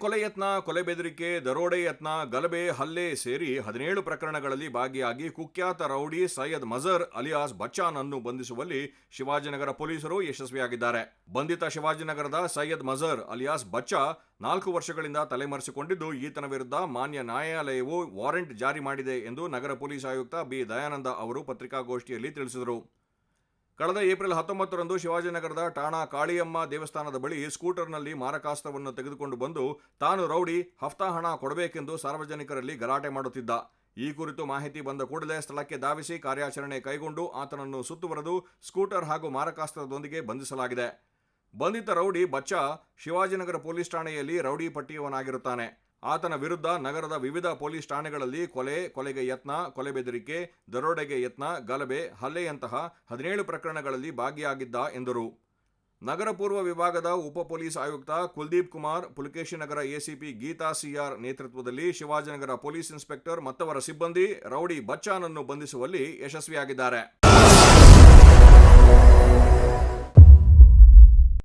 ಕೊಲೆ ಯತ್ನ, ಕೊಲೆ ಬೆದರಿಕೆ, ದರೋಡೆ ಯತ್ನ, ಗಲಭೆ, ಹಲ್ಲೆ ಸೇರಿ ಹದಿನೇಳು ಪ್ರಕರಣಗಳಲ್ಲಿ ಭಾಗಿಯಾಗಿ ಕುಖ್ಯಾತ ರೌಡಿ ಸೈಯದ್ ಮಜರ್ ಅಲಿಯಾಸ್ ಬಚ್ಚಾನ್ ಅನ್ನು ಬಂಧಿಸುವಲ್ಲಿ ಶಿವಾಜಿನಗರ ಪೊಲೀಸರು ಯಶಸ್ವಿಯಾಗಿದ್ದಾರೆ. ಬಂಧಿತ ಶಿವಾಜಿನಗರದ ಸೈಯದ್ ಮಜರ್ ಅಲಿಯಾಸ್ ಬಚ್ಚಾ ನಾಲ್ಕು ವರ್ಷಗಳಿಂದ ತಲೆಮರೆಸಿಕೊಂಡಿದ್ದು, ಈತನ ವಿರುದ್ಧ ಮಾನ್ಯ ನ್ಯಾಯಾಲಯವು ವಾರೆಂಟ್ ಜಾರಿ ಮಾಡಿದೆ ಎಂದು ನಗರ ಪೊಲೀಸ್ ಆಯುಕ್ತ ಬಿ. ದಯಾನಂದ ಅವರು ಪತ್ರಿಕಾಗೋಷ್ಠಿಯಲ್ಲಿ ತಿಳಿಸಿದರು. ಕಳೆದ ಏಪ್ರಿಲ್ ಹತ್ತೊಂಬತ್ತರಂದು ಶಿವಾಜಿನಗರದ ಠಾಣಾ ಕಾಳಿಯಮ್ಮ ದೇವಸ್ಥಾನದ ಬಳಿ ಸ್ಕೂಟರ್ನಲ್ಲಿ ಮಾರಕಾಸ್ತ್ರವನ್ನು ತೆಗೆದುಕೊಂಡು ಬಂದು ತಾನು ರೌಡಿ ಹಫ್ತಾ ಹಣ ಕೊಡಬೇಕೆಂದು ಸಾರ್ವಜನಿಕರಲ್ಲಿ ಗಲಾಟೆ ಮಾಡುತ್ತಿದ್ದ. ಈ ಕುರಿತು ಮಾಹಿತಿ ಬಂದ ಕೂಡಲೇ ಸ್ಥಳಕ್ಕೆ ಧಾವಿಸಿ ಕಾರ್ಯಾಚರಣೆ ಕೈಗೊಂಡು ಆತನನ್ನು ಸುತ್ತುವರೆದು ಸ್ಕೂಟರ್ ಹಾಗೂ ಮಾರಕಾಸ್ತ್ರದೊಂದಿಗೆ ಬಂಧಿಸಲಾಗಿದೆ. ಬಂಧಿತ ರೌಡಿ ಬಚ್ಚಾ ಶಿವಾಜಿನಗರ ಪೊಲೀಸ್ ಠಾಣೆಯಲ್ಲಿ ರೌಡಿ ಪಟ್ಟಿಯವನಾಗಿರುತ್ತಾನೆ. ಆತನ ವಿರುದ್ಧ ನಗರದ ವಿವಿಧ ಪೊಲೀಸ್ ಠಾಣೆಗಳಲ್ಲಿ ಕೊಲೆ, ಕೊಲೆಗೆ ಯತ್ನ, ಕೊಲೆ ಬೆದರಿಕೆ, ದರೋಡೆಗೆ ಯತ್ನ, ಗಲಭೆ, ಹಲ್ಲೆಯಂತಹ ಹದಿನೇಳು ಪ್ರಕರಣಗಳಲ್ಲಿ ಭಾಗಿಯಾಗಿದ್ದ ಎಂದರು. ನಗರ ಪೂರ್ವ ವಿಭಾಗದ ಉಪ ಪೊಲೀಸ್ ಆಯುಕ್ತ Kuldeep Kumar Pulakeshinagar ACP Geetha C R ನೇತೃತ್ವದಲ್ಲಿ ಶಿವಾಜಿನಗರ ಪೊಲೀಸ್ ಇನ್ಸ್ಪೆಕ್ಟರ್ ಮತ್ತವರ ಸಿಬ್ಬಂದಿ ರೌಡಿ ಬಚ್ಚಾನನ್ನು ಬಂಧಿಸುವಲ್ಲಿ ಯಶಸ್ವಿಯಾಗಿದ್ದಾರೆ.